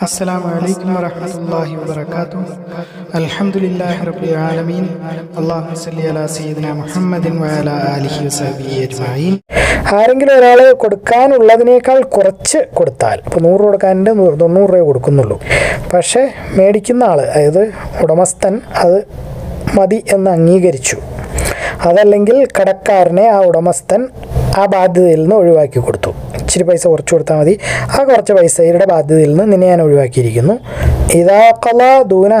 السلام عليكم ورحمة الله وبركاته الحمد لله رب العالمين اللهم صل على سيدنا محمد وعلى آله وصحبه أجمعين ആരെങ്കിലും ഒരാൾ കൊടുക്കാനുള്ളതിനേക്കാൾ കുറച്ച് കൊടുത്താൽ ഇപ്പോൾ നൂറ് കൊടുക്കാൻ്റെ തൊണ്ണൂറ് രൂപ കൊടുക്കുന്നുള്ളൂ പക്ഷേ മേടിക്കുന്ന ആൾ അതായത് ഉടമസ്ഥൻ അത് മതി എന്ന് അംഗീകരിച്ചു അതല്ലെങ്കിൽ കടക്കാരനെ ആ ഉടമസ്ഥൻ ആ ബാധ്യതയിൽ നിന്ന് ഒഴിവാക്കി കൊടുത്തു ഇച്ചിരി പൈസ കുറച്ച് കൊടുത്താൽ മതി. ആ കുറച്ച് പൈസയുടെ ബാധ്യതയിൽ നിന്ന് നിന്നെ ഞാൻ ഒഴിവാക്കിയിരിക്കുന്നു. ദൂന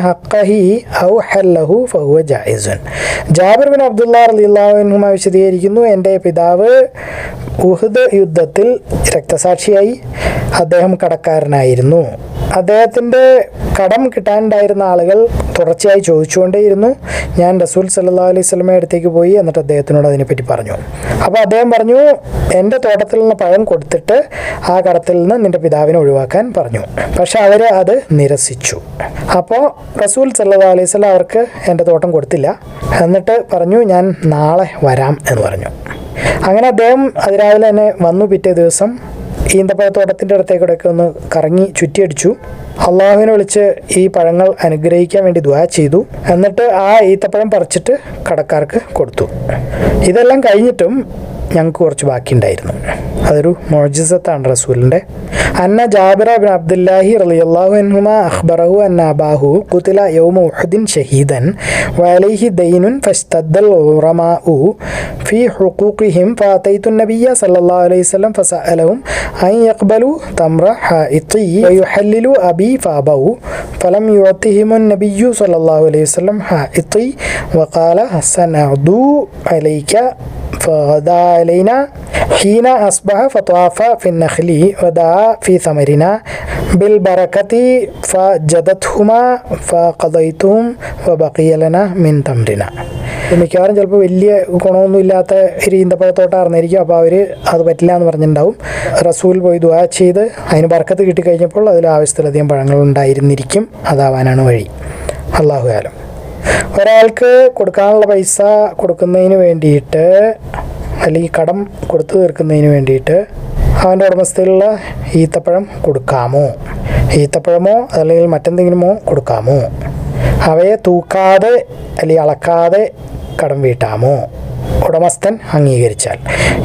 ഔ ഹല്ലഹു ഫഹുവ ജായിസുൻ. ജാബിർ ബിൻ റളിയല്ലാഹുവിനുമ വിശദീകരിക്കുന്നു. എന്റെ പിതാവ് ഉഹദ് യുദ്ധത്തിൽ രക്തസാക്ഷിയായി അദ്ദേഹം കടക്കാരനായിരുന്നു. അദ്ദേഹത്തിന്റെ കടം കിട്ടാനുണ്ടായിരുന്ന ആളുകൾ തുടർച്ചയായി ചോദിച്ചുകൊണ്ടേയിരുന്നു. ഞാൻ റസൂൽ സല്ലാ അലൈഹി സ്വലമയുടെ അടുത്തേക്ക് പോയി എന്നിട്ട് അദ്ദേഹത്തിനോട് അതിനെപ്പറ്റി പറഞ്ഞു. അപ്പോൾ അദ്ദേഹം പറഞ്ഞു എന്റെ തോട്ടത്തിൽ നിന്ന് പഴം കൊടുത്തിട്ട് ആ കടത്തിൽ നിന്ന് നിന്റെ പിതാവിനെ ഒഴിവാക്കാൻ പറഞ്ഞു. പക്ഷെ അവർ അത് നിരസിച്ചു. അപ്പോൾ റസൂൽ സല്ലാ അലൈഹി സ്വലം അവർക്ക് എന്റെ തോട്ടം കൊടുത്തില്ല. എന്നിട്ട് പറഞ്ഞു ഞാൻ നാളെ വരാം എന്ന് പറഞ്ഞു. അങ്ങനെ അദ്ദേഹം അതിരാവിലെ തന്നെ വന്നു പിറ്റേ ദിവസം ഈന്തപ്പഴത്തോട്ടത്തിന്റെ അടുത്തേക്കൂടെയൊക്കെ ഒന്ന് കറങ്ങി ചുറ്റിയടിച്ചു. അള്ളാഹുവിനെ വിളിച്ച് ഈ പഴങ്ങൾ അനുഗ്രഹിക്കാൻ വേണ്ടി ദ്വാ ചെയ്തു. എന്നിട്ട് ആ ഈത്തപ്പഴം പറിച്ചിട്ട് കടക്കാർക്ക് കൊടുത്തു. ഇതെല്ലാം കഴിഞ്ഞിട്ടും ഞങ്ങൾക്ക് കുറച്ച് ബാക്കിയുണ്ടായിരുന്നു. അതൊരു മോജിസത്താണ് റസൂലിന്റെ. അന്ന ജാബിർ ബിൻ അബ്ദുല്ലാഹി റളിയല്ലാഹു അൻഹുമ അഖ്ബറഹു അന്ന അബാഹു ഖുതില യൗമ ഉഹദിൻ ഷഹീദൻ വഅലൈഹി ദൈനുൻ ഫസ്തദ്ദൽ ഉറമാഉ ഫി ഹുഖൂഖിഹിം ഫഅതൈതു നബിയ സല്ലല്ലാഹു അലൈഹി വസല്ലം ഫസഅലഹും അൻ യഖ്ബലു തംറ ഹാഇതി വയുഹല്ലിലു അബി ഫഅബൗ ഫലം യുഅതിഹിമു നബിയ്യു സല്ലല്ലാഹു അലൈഹി വസല്ലം ഹാഇതി വഖാല ഹസനഅദു അലൈക ഫഗദാ علينا ഹീന അസ്ബഹ فطاف في النخل ودعا ഫി ثمرنا ബിൽ فجدتهما ഫ وبقي لنا من ثمرنا മിക്കവാറും ചിലപ്പോൾ വലിയ ഗുണമൊന്നും ഇല്ലാത്ത ഒരു ഈന്തപ്പഴത്തോട്ടായിരുന്നിരിക്കും അപ്പോൾ അവർ അത് പറ്റില്ല എന്ന് പറഞ്ഞിട്ടുണ്ടാവും. റസൂൽ പോയി ദുവാ ചെയ്ത് അതിന് ബർക്കത്ത് കിട്ടിക്കഴിഞ്ഞപ്പോൾ അതിൽ ആവശ്യത്തിലധികം പഴങ്ങൾ ഉണ്ടായിരുന്നിരിക്കും. അതാവാനാണ് വഴി. അള്ളാഹു കാലം ഒരാൾക്ക് കൊടുക്കാനുള്ള പൈസ കൊടുക്കുന്നതിന് വേണ്ടിയിട്ട് അല്ലെങ്കിൽ കടം കൊടുത്തു തീർക്കുന്നതിന് വേണ്ടിയിട്ട് അവന്റെ ഉടമസ്ഥയിലുള്ള ഈത്തപ്പഴം കൊടുക്കാമോ? ഈത്തപ്പഴമോ അല്ലെങ്കിൽ മറ്റെന്തെങ്കിലുമോ കൊടുക്കാമോ? അവയെ തൂക്കാതെ അല്ലെങ്കിൽ അളക്കാതെ കടം വീട്ടാമോ? ഉടമസ്ഥൻ അംഗീകരിച്ചാൽ.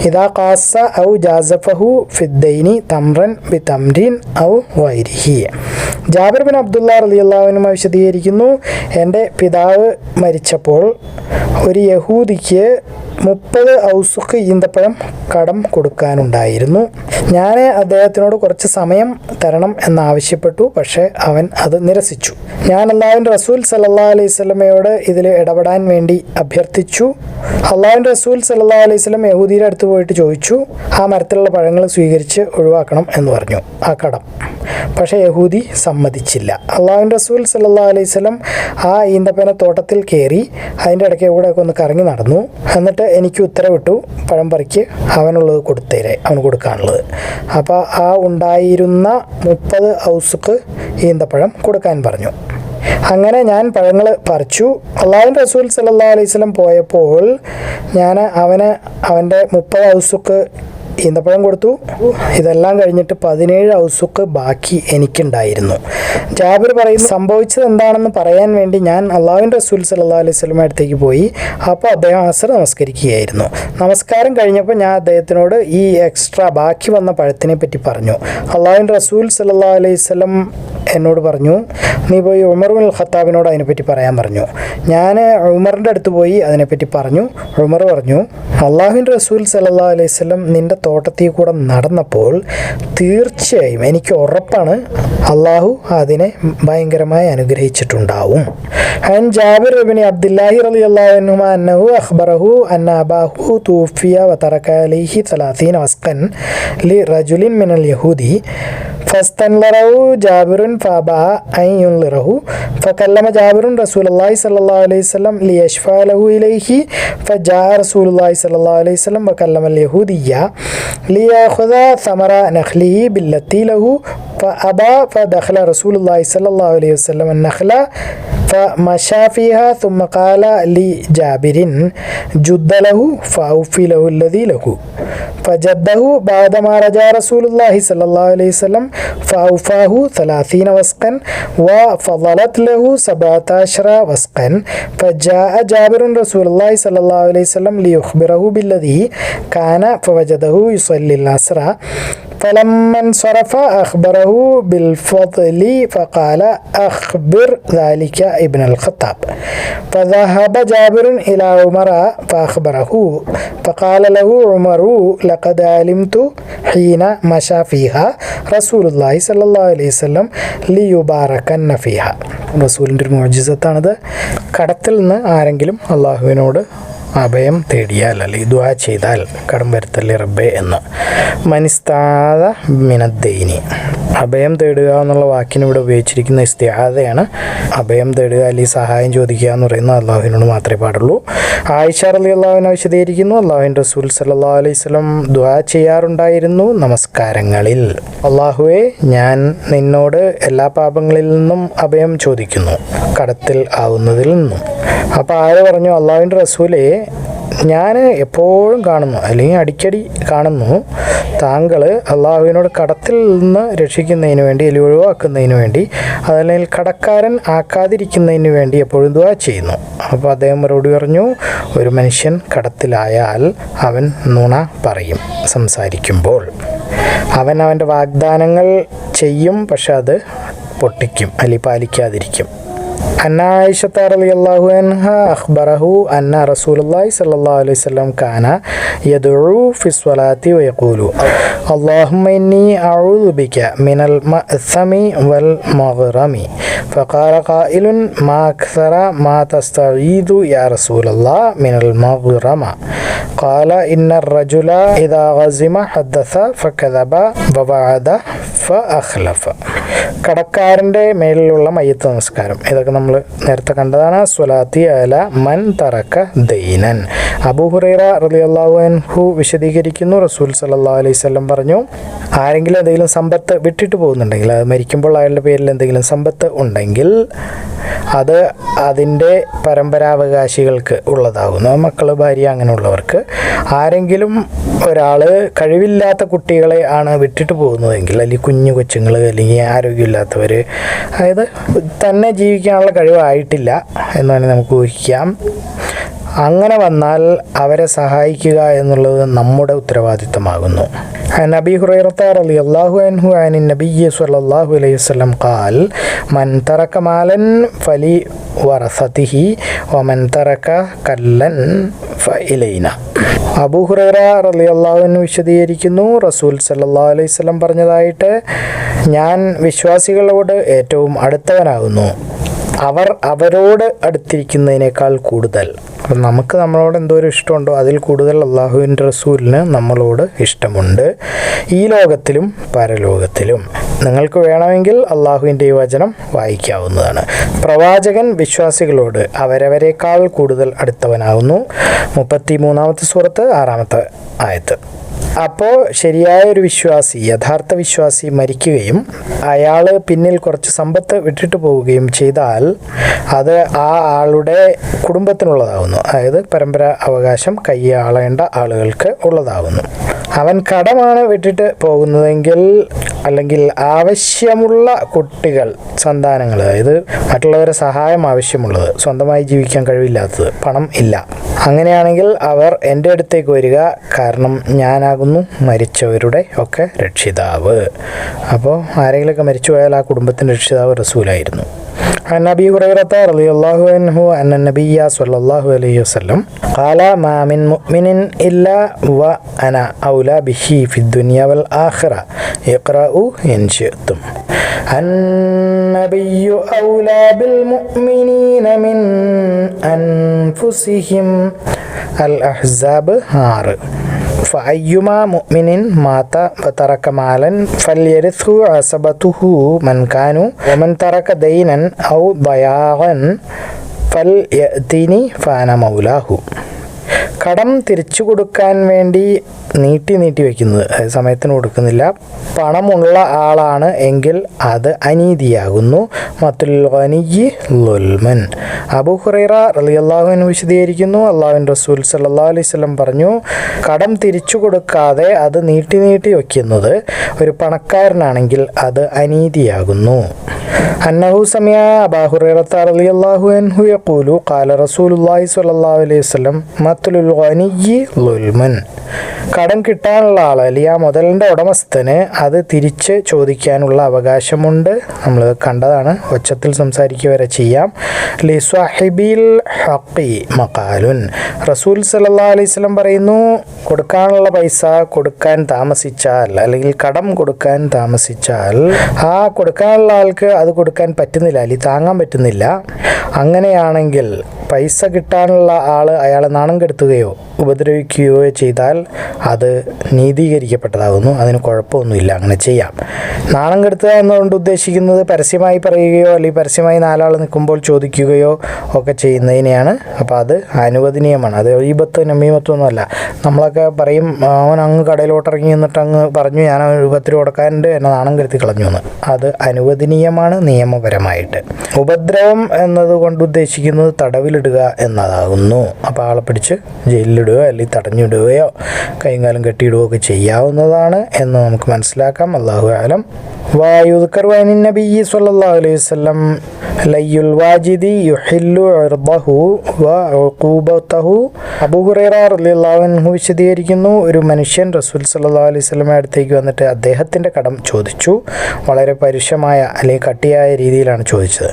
ഇതാ കാസ ഔ ജാസഫഹു ഫിദ്ദൈനി തമ്രൻ ബി തംരീൻ ഔ വൈരിഹി. ജാബിർ ബിൻ അബ്ദുള്ള റളിയല്ലാഹുവിനുമ വിശദീകരിക്കുന്നു എന്റെ പിതാവ് മരിച്ചപ്പോൾ ഒരു യഹൂദിക്ക് മുപ്പത് ഔസുക്ക് ഈന്തപ്പഴം കടം കൊടുക്കാനുണ്ടായിരുന്നു. ഞാൻ അദ്ദേഹത്തിനോട് കുറച്ച് സമയം തരണം എന്നാവശ്യപ്പെട്ടു പക്ഷേ അവൻ അത് നിരസിച്ചു. ഞാൻ അള്ളാഹുവിന്റെ റസൂൽ സല്ലാ അലൈഹി സ്വലമയോട് ഇതിൽ ഇടപെടാൻ വേണ്ടി അഭ്യർത്ഥിച്ചു. അള്ളാഹുവിന്റെ റസൂൽ സല്ലാ അലൈഹി സ്വലം യഹൂദിയുടെ അടുത്ത് പോയിട്ട് ചോദിച്ചു ആ മരത്തിലുള്ള പഴങ്ങൾ സ്വീകരിച്ച് ഒഴിവാക്കണം എന്ന് പറഞ്ഞു. ആ കടം. പക്ഷേ യഹൂദി സമ്മതിച്ചില്ല. അള്ളാഹു റസൂൽ സല്ലാ അലൈഹി സ്വലം ആ ഈന്തപ്പന തോട്ടത്തിൽ കയറി അതിന്റെ ഇടയ്ക്ക് കൂടെ ഒക്കെ ഒന്ന് കറങ്ങി നടന്നു. എന്നിട്ട് എനിക്ക് ഉത്തരവിട്ടു പഴം പറിക്ക് അവനുള്ളത് കൊടുത്തേരെ അവൻ കൊടുക്കാനുള്ളത്. അപ്പോൾ ആ ഉണ്ടായിരുന്ന മുപ്പത് ഔസുക്ക് ഈന്തപ്പഴം കൊടുക്കാൻ പറഞ്ഞു. അങ്ങനെ ഞാൻ പഴങ്ങൾ പറിച്ചു. അള്ളാഹു റസൂൽ സല്ലാ അലൈഹി സ്വലം പോയപ്പോൾ ഞാൻ അവന് അവന്റെ മുപ്പത് ഔസുക്ക് ഈന്തപ്പഴം കൊടുത്തു. ഇതെല്ലാം കഴിഞ്ഞിട്ട് പതിനേഴ് ഔസുക്ക് ബാക്കി എനിക്കുണ്ടായിരുന്നു. ജാബിർ പറയും സംഭവിച്ചത് എന്താണെന്ന് പറയാൻ വേണ്ടി ഞാൻ അള്ളാഹുവിൻ റസൂൽ സല്ലാ അലൈഹി സ്വലമ അടുത്തേക്ക് പോയി. അപ്പോൾ അദ്ദേഹം അസർ നമസ്കരിക്കുകയായിരുന്നു. നമസ്കാരം കഴിഞ്ഞപ്പോൾ ഞാൻ അദ്ദേഹത്തിനോട് ഈ എക്സ്ട്രാ ബാക്കി വന്ന പഴത്തിനെ പറ്റി പറഞ്ഞു. അള്ളാഹുവിൻ റസൂൽ സല്ലാ അലൈഹി സ്വലം എന്നോട് പറഞ്ഞു നീ പോയി ഉമർ ഉൽ ഖത്താബിനോട് അതിനെപ്പറ്റി പറയാൻ പറഞ്ഞു. ഞാൻ ഉമറിന്റെ അടുത്ത് പോയി അതിനെപ്പറ്റി പറഞ്ഞു. ഉമർ പറഞ്ഞു അള്ളാഹുവിൻ റസൂൽ സല്ലാ അലൈഹി സ്വലം നിന്റെ തോട്ടത്തിൽ കൂടെ നടന്നപ്പോൾ തീർച്ചയായും എനിക്ക് ഉറപ്പാണ് അള്ളാഹു അതിനെ ഭയങ്കരമായി അനുഗ്രഹിച്ചിട്ടുണ്ടാവും. ആൻഡ് ജാബിർ അഖ്ബറഹു അന്ന ലി മിനൽ യഹൂദി ജാബിറുൻ ജാബിറുൻ അലൈഹി ഇലൈഹി ഫജാ അലൈഹി ليأخذ ثمر نخله بالتي له فأبى فدخل رسول الله صلى الله عليه وسلم النخلة فمشى فيها ثم قال لجابر جد له فأوفي له الذي له. فجده بعدما رجع رسول الله صلى الله عليه وسلم فأوفاه ثلاثين وسقا وفضلت له سبعة عشر وسقا. فجاء جابر رسول الله صلى الله عليه وسلم ليخبره بالذي كان فوجده يصلي العصر فلما انصرف أخبره بالفضل فقال أخبر ذلك ابن الخطاب فذهب جابر إلى عمر فأخبره فقال له عمر لقد علمت حين مشى فيها رسول الله صلى الله عليه وسلم ليباركن فيها റസൂലിൻ്റെ ഒരു മോജിസത്താണിത് കടത്തിൽ നിന്ന് ആരെങ്കിലും അള്ളാഹുവിനോട് അഭയം തേടിയാൽ അല്ലെങ്കിൽ ദുആ ചെയ്താൽ കടം വരുത്തല്ലേ റബ്ബേ എന്ന്. മനിസ്താത മിനദ്ദൈനി. അഭയം തേടുക എന്നുള്ള വാക്കിന് ഇവിടെ ഉപയോഗിച്ചിരിക്കുന്ന ഇസ്തിഹാദയാണ്. അഭയം തേടുക അല്ലെങ്കിൽ സഹായം ചോദിക്കുക എന്ന് പറയുന്നത് അള്ളാഹുവിനോട് മാത്രമേ പാടുള്ളൂ. ആയിഷ അലി അള്ളാഹുവിനെ വിശദീകരിക്കുന്നു അള്ളാഹുവിൻ റസൂൽ സല്ലാ അലൈഹി സ്വലം ദ്വാ ചെയ്യാറുണ്ടായിരുന്നു. നമസ്കാരങ്ങളിൽ. അള്ളാഹുവെ ഞാൻ നിന്നോട് എല്ലാ പാപങ്ങളിൽ നിന്നും അഭയം ചോദിക്കുന്നു. കടത്തിൽ ആവുന്നതിൽ നിന്നും. അപ്പോൾ ആര് പറഞ്ഞു? അള്ളാഹുവിന്റെ റസൂലെ ഞാൻ എപ്പോഴും കാണുന്നു അല്ലെങ്കിൽ അടിക്കടി കാണുന്നു. താങ്കൾ അള്ളാഹുവിനോട് കടത്തിൽ നിന്ന് രക്ഷിക്കുന്നതിന് വേണ്ടി അല്ലെങ്കിൽ ഒഴിവാക്കുന്നതിന് വേണ്ടി അതല്ലെങ്കിൽ കടക്കാരൻ ആക്കാതിരിക്കുന്നതിന് വേണ്ടി എപ്പോഴും ദുവാ ചെയ്യുന്നു. അപ്പോൾ അദ്ദേഹം മറുപടി പറഞ്ഞു ഒരു മനുഷ്യൻ കടത്തിലായാൽ അവൻ നുണ പറയും സംസാരിക്കുമ്പോൾ. അവൻ അവന്റെ വാഗ്ദാനങ്ങൾ ചെയ്യും പക്ഷെ അത് പൊട്ടിക്കും അല്ലെങ്കിൽ പാലിക്കാതിരിക്കും. أن عائشة رضي الله عنها أخبره أن رسول الله صلى الله عليه وسلم كان يدعو في الصلاة ويقول اللهم إني أعوذ بك من المأثم والمغرم فقال قائل ما أكثر ما تستعيذ يا رسول الله من المغرم قال إن الرجل إذا غزم حدث فكذب ووعد فأخلف കടക്കാരൻ്റെ മേലിലുള്ള മയ്യത്ത് നമസ്കാരം ഇതൊക്കെ നമ്മൾ നേരത്തെ കണ്ടതാണ്. സ്വലാത്തി അല മൻ തറക്ക ദൈനൻ. അബൂഹുറൈറ റലി അൻഹു വിശദീകരിക്കുന്നു. റസൂൽ സല്ലാ അലൈഹി സ്വലം പറഞ്ഞു ആരെങ്കിലും എന്തെങ്കിലും സമ്പത്ത് വിട്ടിട്ട് പോകുന്നുണ്ടെങ്കിൽ അത് മരിക്കുമ്പോൾ അയാളുടെ പേരിൽ എന്തെങ്കിലും സമ്പത്ത് ഉണ്ടെങ്കിൽ അത് അതിന്റെ പരമ്പരാവകാശികൾക്ക് ഉള്ളതാകുന്നു. മക്കൾ ഭാര്യ അങ്ങനെയുള്ളവർക്ക് ആരെങ്കിലും ഒരാൾ കഴിവില്ലാത്ത കുട്ടികളെ ആണ് വിട്ടിട്ട് പോകുന്നതെങ്കിൽ അല്ലെങ്കിൽ കുഞ്ഞു കൊച്ചുങ്ങൾ അല്ലെങ്കിൽ ആരോഗ്യമില്ലാത്തവർ അതായത് തന്നെ ചെയ്യാനുള്ള കഴിവായിട്ടില്ല എന്ന് തന്നെ നമുക്ക് ഊഹിക്കാം. അങ്ങനെ വന്നാൽ അവരെ സഹായിക്കുക എന്നുള്ളത് നമ്മുടെ ഉത്തരവാദിത്തമാകുന്നു. നബി ഹുറൈറത്താർ അലി അള്ളാഹു അൻഹു അനി നബി സല്ലാഹു അലൈഹി വസ്ലം കാൽ മൻ തറക്ക മാലൻ ഫലി വറസതിഹി ഒമൻ തറക്ക കല്ലൻ ഇലൈന അബു ഹുറൈറ അലി അള്ളാഹുവിന് വിശദീകരിക്കുന്നു. റസൂൽ സല്ലാ അലൈഹി വസ്ലം പറഞ്ഞതായിട്ട് ഞാൻ വിശ്വാസികളോട് ഏറ്റവും അടുത്തവനാകുന്നു. അവർ അവരോട് അടുത്തിരിക്കുന്നതിനേക്കാൾ കൂടുതൽ. അപ്പം നമുക്ക് നമ്മളോട് എന്തോ ഒരു ഇഷ്ടമുണ്ടോ അതിൽ കൂടുതൽ അള്ളാഹുവിന്റെ റസൂലിന് നമ്മളോട് ഇഷ്ടമുണ്ട്. ഈ ലോകത്തിലും പരലോകത്തിലും. നിങ്ങൾക്ക് വേണമെങ്കിൽ അള്ളാഹുവിന്റെ ഈ വചനം വായിക്കാവുന്നതാണ്. പ്രവാചകൻ വിശ്വാസികളോട് അവരവരെക്കാൾ കൂടുതൽ അടുത്തവനാകുന്നു മുപ്പത്തി മൂന്നാമത്തെ സൂറത്ത് ആറാമത്തെ ആയത്ത്. അപ്പോൾ ശരിയായ ഒരു വിശ്വാസി യഥാർത്ഥ വിശ്വാസി മരിക്കുകയും അയാൾ പിന്നിൽ കുറച്ച് സമ്പത്ത് വിട്ടിട്ട് പോവുകയും ചെയ്താൽ അത് ആ ആളുടെ കുടുംബത്തിനുള്ളതാകുന്നു അതായത് പരമ്പര അവകാശം കൈയാളേണ്ട ആളുകൾക്ക് ഉള്ളതാകുന്നു അവൻ കടമാണ് വിട്ടിട്ട് പോകുന്നതെങ്കിൽ അല്ലെങ്കിൽ ആവശ്യമുള്ള കുട്ടികൾ സന്താനങ്ങൾ അതായത് മറ്റുള്ളവരെ സഹായം ആവശ്യമുള്ളത് സ്വന്തമായി ജീവിക്കാൻ കഴിവില്ലാത്തത് പണം ഇല്ല. അങ്ങനെയാണെങ്കിൽ അവർ എന്റെ അടുത്തേക്ക് വരിക. കാരണം ഞാനാകുന്നു മരിച്ചവരുടെ ഒക്കെ രക്ഷിതാവ്. അപ്പോൾ ആരെങ്കിലുമൊക്കെ മരിച്ചു പോയാൽ ആ കുടുംബത്തിന്റെ രക്ഷിതാവ് റസൂലായിരുന്നു. عن أبي هريرة رضي الله عنه أن النبي صلى الله عليه وسلم قال ما من مؤمن إلا وأنا أولى به في الدنيا والآخرة اقرأوا إن شئتم النبي أولى بالمؤمنين من أنفسهم الأحزاب ഫഅയ്യുമാ മുഅ്മിനിൻ മാത വതറക മാലൻ ഫല്യരിഥു അസബതുഹു മൻ കാനു വമൻ തറക ദൈനൻ ഔ ദയാഗൻ ഫൽ യഅ്തിനി ഫാന മൗലാഹു. കടം തിരിച്ചു കൊടുക്കാൻ വേണ്ടി നീട്ടി നീട്ടി വയ്ക്കുന്നത് സമയത്തിന് കൊടുക്കുന്നില്ല. പണമുള്ള ആളാണ് എങ്കിൽ അത് അനീതിയാകുന്നു. മത്തുൽ ഖനിയ്യി ലുൽമൻ അബു ഹുറൈറ അള്ളാഹുവിന് വിശദീകരിക്കുന്നു. അള്ളാഹുവിൻ റസൂൽ സല്ലാ അലൈഹി വസല്ലം പറഞ്ഞു കടം തിരിച്ചു കൊടുക്കാതെ അത് നീട്ടി നീട്ടി വയ്ക്കുന്നത് ഒരു പണക്കാരനാണെങ്കിൽ അത് അനീതിയാകുന്നു. അന്നഹു സമയ അബാഹുറൈറത്ത അലി റളിയല്ലാഹു അൻഹു യഖൂലു ഖാല റസൂലുല്ലാഹി സ്വല്ലല്ലാഹു അലൈഹി വസല്ലം മത്തുലുൽ ഖനിയ്യി ലുൽമൻ. കടം കിട്ടാനുള്ള ആൾ അല്ലെങ്കിൽ ആ മുതലിന്റെ ഉടമസ്ഥന് അത് തിരിച്ച് ചോദിക്കാനുള്ള അവകാശമുണ്ട്. നമ്മൾ കണ്ടതാണ്. ഒച്ചത്തിൽ സംസാരിക്കുക വരെ ചെയ്യാം. ലി ഹഖി മക്കാലുൻ റസൂൽ സല്ലാ അലൈഹി പറയുന്നു കൊടുക്കാനുള്ള പൈസ കൊടുക്കാൻ താമസിച്ചാൽ അല്ലെങ്കിൽ കടം കൊടുക്കാൻ താമസിച്ചാൽ ആ കൊടുക്കാനുള്ള ആൾക്ക് അത് കൊടുക്കാൻ പറ്റുന്നില്ല. അല്ലെങ്കിൽ താങ്ങാൻ പറ്റുന്നില്ല. അങ്ങനെയാണെങ്കിൽ പൈസ കിട്ടാനുള്ള ആൾ അയാളെ നാണം കെടുത്തുകയോ ഉപദ്രവിക്കുകയോ ചെയ്താൽ അത് നീതീകരിക്കപ്പെട്ടതാകുന്നു. അതിന് കുഴപ്പമൊന്നുമില്ല. അങ്ങനെ ചെയ്യാം. നാണം കെടുത്തുക എന്നുകൊണ്ട് ഉദ്ദേശിക്കുന്നത് പരസ്യമായി പറയുകയോ അല്ലെങ്കിൽ പരസ്യമായി നാലാൾ നിൽക്കുമ്പോൾ ചോദിക്കുകയോ ഒക്കെ ചെയ്യുന്നതിനെയാണ്. അപ്പോൾ അത് അനുവദനീയമാണ്. അത് ഈബത്ത് നമീമത്വമൊന്നുമല്ല നമ്മളൊക്കെ പറയും അവൻ അങ്ങ് കടയിലോട്ട് ഇറങ്ങി എന്നിട്ട് അങ്ങ് പറഞ്ഞു ഞാൻ ഒരു പത്ത് കൊടുക്കാനുണ്ട് എന്നെ നാണം കെടുത്തി കളഞ്ഞു എന്ന്. അത് അനുവദനീയമാണ് നിയമപരമായിട്ട്. ഉപദ്രവം എന്നതുകൊണ്ട് ഉദ്ദേശിക്കുന്നത് ജയിലിലിടുക എന്നതാകുന്നു. അപ്പോൾ ആളെ പിടിച്ച് ജയിലിലിടുകയോ അല്ലെങ്കിൽ തടഞ്ഞിടുകയോ കൈകാലം കെട്ടിയിടുകയോ ഒക്കെ ചെയ്യാവുന്നതാണ് എന്ന് നമുക്ക് മനസ്സിലാക്കാം. അള്ളാഹു ആലം വായുദ്ക്കർ വൈനി നബി സല്ലാ അലൈഹി വല്ലം വാജിദി യുഹില്ലു ഇർദഹു വ അബൂ ഹുറൈറ റളിയല്ലാഹു വിശദീകരിക്കുന്നു ഒരു മനുഷ്യൻ റസൂൽ സല്ലാ അലൈഹി അടുത്തേക്ക് വന്നിട്ട് അദ്ദേഹത്തിന്റെ കടം ചോദിച്ചു. വളരെ പരുഷമായ അല്ലെങ്കിൽ കട്ടിയായ രീതിയിലാണ് ചോദിച്ചത്.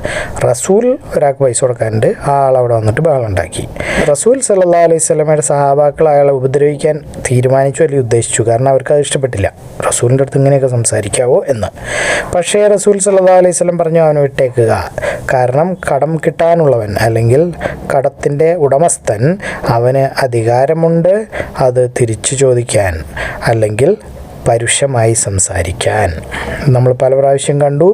റസൂൽ ഒരാൾക്ക് പൈസ കൊടുക്കാനുണ്ട് ആ ആൾ അവിടെ വന്നിട്ട് ബഹളുണ്ടാക്കി റസൂൽ സല്ലാ അലൈഹി വസല്ലമയുടെ സഹാബാക്കൾ അയാളെ ഉപദ്രവിക്കാൻ തീരുമാനിച്ചു അല്ലെങ്കിൽ ഉദ്ദേശിച്ചു. കാരണം അവർക്ക് അത് ഇഷ്ടപ്പെട്ടില്ല. റസൂലിന്റെ അടുത്ത് ഇങ്ങനെയൊക്കെ സംസാരിക്കാവോ എന്ന്. പക്ഷേ റസൂൽ സല്ലാ അലൈഹി വസല്ലം പറഞ്ഞു അവനെ വിട്ടേക്കുക. കാരണം കടം കിട്ടാനുള്ളവൻ അല്ലെങ്കിൽ കടത്തിൻ്റെ ഉടമസ്ഥൻ അവന് അധികാരമുണ്ട് അത് തിരിച്ചു ചോദിക്കാൻ അല്ലെങ്കിൽ പരുഷമായി സംസാരിക്കാൻ നമ്മൾ പല പ്രാവശ്യം കണ്ടു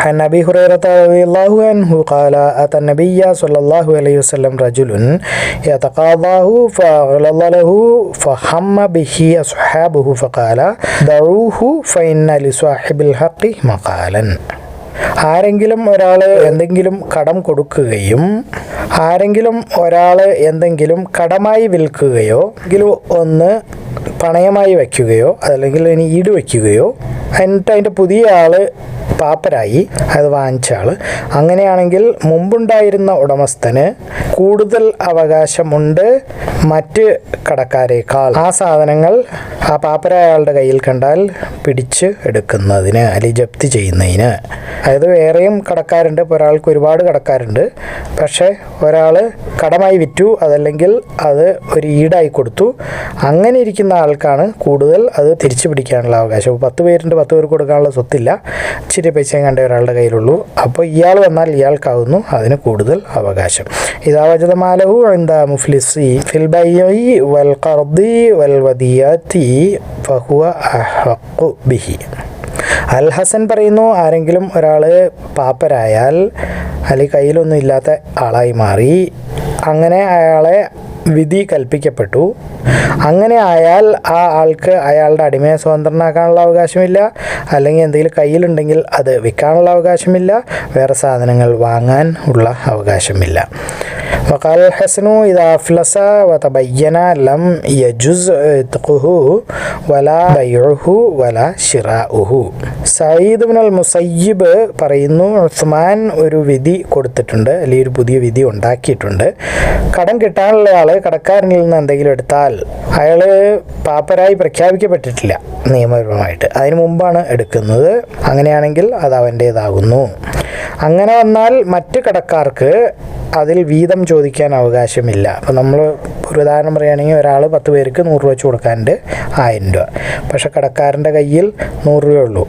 عن أبي هريرة رضي الله عنه قال أتى النبي صلى الله عليه وسلم رجل يتقاضاه فغلظ له فهم به أصحابه فقال دعوه فإن لصاحب الحق مقالا ആരെങ്കിലും ഒരാൾ എന്തെങ്കിലും കടം കൊടുക്കുകയും ആരെങ്കിലും ഒരാൾ എന്തെങ്കിലും കടമായി വിൽക്കുകയോ എങ്കിലും ഒന്ന് പണയമായി വയ്ക്കുകയോ അതല്ലെങ്കിൽ ഇനി ഈട് വയ്ക്കുകയോ എന്നിട്ട് അതിന്റെ പുതിയ ആൾ പാപ്പരായി അത് വാങ്ങിച്ച ആൾ അങ്ങനെയാണെങ്കിൽ മുമ്പുണ്ടായിരുന്ന ഉടമസ്ഥന് കൂടുതൽ അവകാശമുണ്ട് മറ്റ് കടക്കാരേക്കാൾ. ആ സാധനങ്ങൾ ആ പാപ്പരായ ആളുടെ കയ്യിൽ കണ്ടാൽ പിടിച്ച് എടുക്കുന്നതിന് അല്ലെങ്കിൽ ജപ്തി ചെയ്യുന്നതിന്. അതായത് വേറെയും കടക്കാരുണ്ട്. ഇപ്പോൾ ഒരാൾക്ക് ഒരുപാട് കടക്കാരുണ്ട്. പക്ഷേ ഒരാൾ കടമായി വിറ്റു. അതല്ലെങ്കിൽ അത് ഒരു ഈടായി കൊടുത്തു. അങ്ങനെ ഇരിക്കുന്ന ആൾക്കാണ് കൂടുതൽ അത് തിരിച്ചു പിടിക്കാനുള്ള അവകാശം. പത്ത് പേരുണ്ട് പത്ത് പേർക്ക് കൊടുക്കാനുള്ള സ്വത്തില്ല. ചെറിയ പൈസയും കണ്ട ഒരാളുടെ കയ്യിലുള്ളൂ. അപ്പോൾ ഇയാൾ വന്നാൽ ഇയാൾക്കാവുന്നു. അതിന് കൂടുതൽ അവകാശം. ഇതാവജതമാലഹു എന്താ മുഫ്ലിസി ഫിൽ ബൈഇ വൽ ഖർദി വൽ വദിയത്തി ഫഹുവ അഹഖു ബിഹി. അൽ ഹസൻ പറയുന്നു ആരെങ്കിലും ഒരാൾ പാപ്പരായാൽ അല്ലെങ്കിൽ കയ്യിലൊന്നും ഇല്ലാത്ത ആളായി മാറി അങ്ങനെ അയാളെ വിധി കൽപ്പിക്കപ്പെട്ടു. അങ്ങനെ ആയാൽ ആ ആൾക്ക് അയാളുടെ അടിമയെ സ്വതന്ത്രനാക്കാനുള്ള അവകാശമില്ല. അല്ലെങ്കിൽ എന്തെങ്കിലും കയ്യിലുണ്ടെങ്കിൽ അത് വിൽക്കാനുള്ള അവകാശമില്ല. വേറെ സാധനങ്ങൾ വാങ്ങാൻ ഉള്ള അവകാശമില്ല. വക്കാൽ ഹസനു ഇത് അഫ്ലസ വതബയ്യന ലം യജുസ് വല ബയ്യുഹു വല ഷിറാഉഹു സയ്യിദ് ബിൻ അൽ മുസയ്യിബ് പറയുന്നു ഉസ്മാൻ ഒരു വിധി കൊടുത്തിട്ടുണ്ട്. അല്ലെങ്കിൽ ഒരു പുതിയ വിധി ഉണ്ടാക്കിയിട്ടുണ്ട്. കടം കിട്ടാനുള്ള ആൾ ആൾ കടക്കാരനിൽ നിന്ന് എന്തെങ്കിലും എടുത്താൽ അയാൾ പാപ്പരായി പ്രഖ്യാപിക്കപ്പെട്ടിട്ടില്ല നിയമപരമായിട്ട് അതിനു മുമ്പാണ് എടുക്കുന്നത്. അങ്ങനെയാണെങ്കിൽ അത് അവന്റേതാകുന്നു. അങ്ങനെ വന്നാൽ മറ്റ് കടക്കാർക്ക് അതിൽ വീതം ചോദിക്കാൻ അവകാശമില്ല. അപ്പോൾ നമ്മൾ ഒരു ഉദാഹരണം പറയുകയാണെങ്കിൽ ഒരാൾ പത്ത് പേർക്ക് നൂറ് രൂപ വെച്ച് കൊടുക്കാനുണ്ട് ആയിരം രൂപ. പക്ഷേ കടക്കാരന്റെ കയ്യിൽ നൂറ് രൂപയേ ഉള്ളൂ.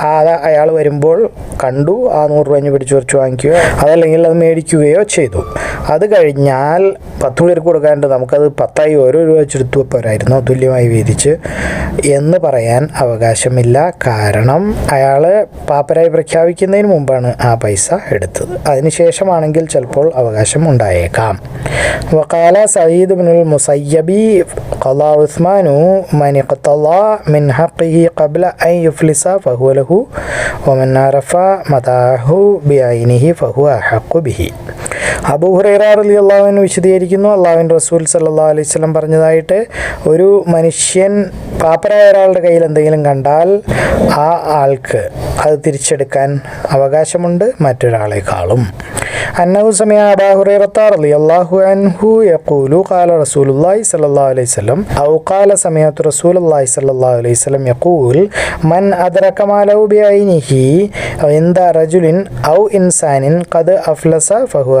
ആ അയാൾ വരുമ്പോൾ കണ്ടു ആ നൂറ് രൂപ പിടിച്ചു കുറച്ച് വാങ്ങിക്കുകയോ അതല്ലെങ്കിൽ അത് മേടിക്കുകയോ ചെയ്തു. അത് കഴിഞ്ഞാൽ പത്ത് പേർക്ക് കൊടുക്കാണ്ട് നമുക്കത് പത്തായി ഓരോ രൂപ വെച്ചെടുത്തു പോരായിരുന്നു തുല്യമായി വീതിച്ച്. എന്ന് പറയാൻ അവകാശമില്ല. കാരണം അയാൾ പാപ്പരായി പ്രഖ്യാപിക്കുന്നതിന് മുമ്പാണ് ആ പൈസ എടുത്തത്. അതിനുശേഷമാണെങ്കിൽ ചിലപ്പോൾ അവകാശം ഉണ്ടായേക്കാം. വക്കാല സയ്യിദ് മുസയ്യബി قضى عثمان من اقتضى من حقه قبل أن يفلس فهو له ومن عرف متاعه بعينه فهو أحق به. അബൂ ഹുറൈറ അലി അള്ളാഹുവിന് വിശദീകരിക്കുന്നു. അള്ളാഹുവിൻ റസൂൽ സല്ലാ അലൈഹി സ്വലം പറഞ്ഞതായിട്ട് ഒരു മനുഷ്യൻ പാപ്പരായ ഒരാളുടെ കയ്യിൽ എന്തെങ്കിലും കണ്ടാൽ ആ ആൾക്ക് അത് തിരിച്ചെടുക്കാൻ അവകാശമുണ്ട് മറ്റൊരാളെക്കാളും. അന്നഹു സമയ അബാഹുറത്താർ അലി അള്ളാഹു അൻഹു യഖൂലു ഖാല റസൂലുള്ളാഹി സ്വല്ലല്ലാഹു അലൈഹി വസല്ലം ഔ ഖാല സമയത്ത് റസൂലുള്ളാഹി സ്വല്ലല്ലാഹു അലൈഹി വസല്ലം യഖൂൽ മൻ അദ്റക മാലൗ ബിഐനിഹി ഇന്ദ റജുലിൻ ഔ ഇൻസാനിൻ ഖദ് അഫ്ലസ ഫഹുവ